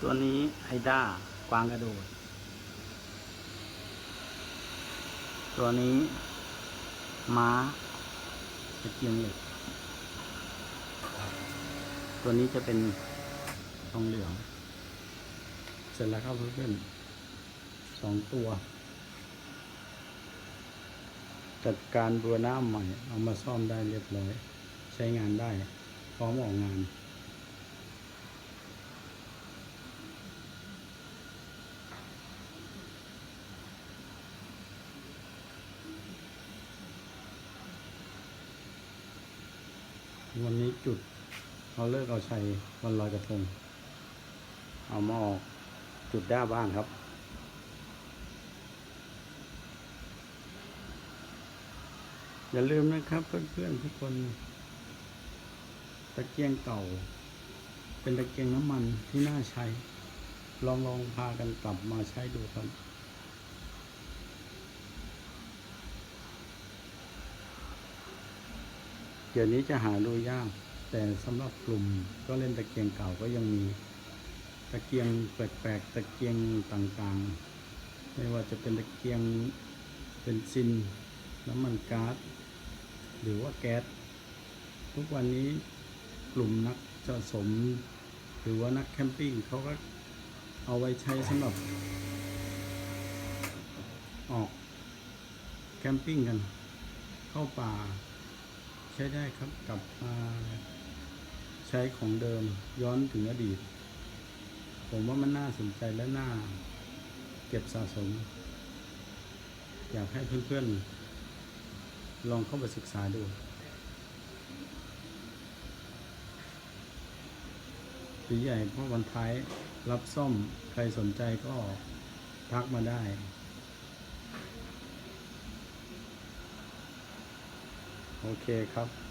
ตัวนี้ไฮด้ากวางกระโดด ตัวนี้ ม้าตะเกียงเหล็ก ตัวนี้จะเป็นทองเหลือง เสร็จแล้วครับเพื่อนๆสองตัว จัดการบัวหน้าใหม่ เอามาซ่อมได้เรียบร้อย ใช้งานได้ พร้อมออกงาน วันนี้จุดเอาเลิกเอาชัยวันลอยกระทง เอามาออกจุดด้าบ้างครับ อย่าลืมนะครับเพื่อนๆทุกคน ตะเกียงเก่า เป็นตะเกียงน้ำมันที่น่าใช้ ลองลองพากันกลับมาใช้ดูครับ เดี๋ยวนี้จะหาดูยาก แต่สำหรับกลุ่มก็เล่นตะเกียงเก่าก็ยังมีตะเกียงแปลกๆตะเกียงต่างๆ ไม่ว่าจะเป็นตะเกียงเป็นซินน้ำมันก๊าซหรือว่าแก๊สทุกวันนี้กลุ่มนักสะสม หรือว่านักแคมปิ้งเขาก็เอาไว้ใช้สำหรับ ออกแคมปิ้งกัน เข้าป่า ใช้ได้ครับกลับมาใช้ของเดิมย้อนถึงอดีต ผมว่ามันน่าสนใจและน่าเก็บสะสม อยากให้เพื่อนๆ ลองเข้าไปศึกษาดูตีใหญ่พราะวันท้ายรับซ่อมใครสนใจก็ทักมาได้ โอเคครับ